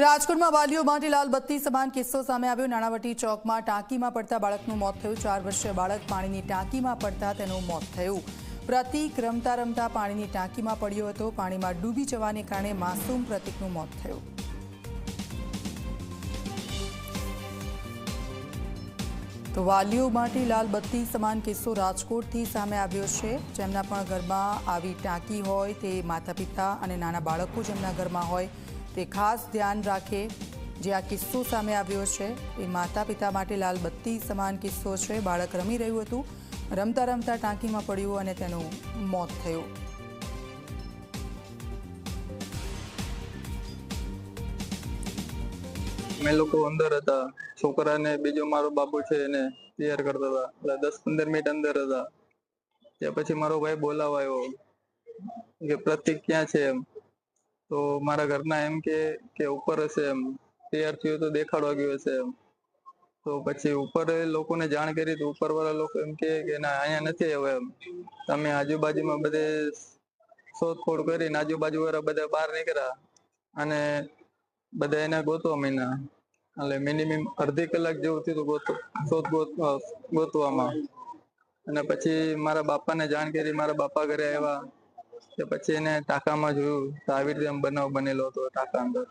રાજકોટમાં વાલીઓ માટે લાલ બત્તી સમાન કિસ્સો સામે આવ્યો. નાણાવટી ચોકમાં ટાંકીમાં પડતા બાળકનું મોત થયું. ચાર વર્ષીય બાળક પાણીની ટાંકીમાં પડતા તેનું મોત થયું. પ્રતિક રમતા રમતા પાણીની ટાંકીમાં પડ્યો હતો. પાણીમાં ડૂબી જવાને કારણે માસૂમ પ્રતિકનું મોત થયું. તો વાલીઓ માટે લાલ બત્તી સમાન કિસ્સો રાજકોટથી સામે આવ્યો છે. જેમના પણ ઘરમાં આવી ટાંકી હોય તે માતા પિતા અને નાના બાળકો જેમના ઘરમાં હોય તે ખાસ ધ્યાન રાખે જે આ કિસ્સો સામે આવ્યો છે. એ માતા પિતા માટે લાલ બત્તી સમાન કિસ્સો છે. બાળક રમી રહ્યું હતું રમતા રમતા ટાંકીમાં પડ્યું અને તેનું મોત થયું. અમે લોકો અંદર હતા. છોકરાને બીજો મારો બાબુ છે એને તૈયાર કરતા હતા. એટલે દસ પંદર મિનિટ અંદર હતા. ત્યાં પછી મારો ભાઈ બોલાવા કે પ્રતિક ક્યાં છે એમ. તો મારા ઘરના એમ કે કે ઉપર હશે એમ. તૈયાર થયું તો દેખાડવા ગયો હશે એમ. તો પછી ઉપર લોકોને જાણ કરી તો ઉપર વાળા લોકો એમ કે ના, અહીંયા નથી હવે એમ. તમે આજુબાજુમાં બધે શોધખોળ કરીને આજુબાજુ વાળા બધા બહાર નીકળ્યા અને બધા એને ગોતવા માંડ્યા એટલે મિનિમમ અડધી કલાક જેવું થયું શોધ ગોતવામાં. અને પછી મારા બાપાને જાણ કરી, મારા બાપા ઘરે આવ્યા. કે પછી એને ટાંકામાં જોયું તો આવી રીતે બનાવ બનેલો હતો ટાંકા અંદર.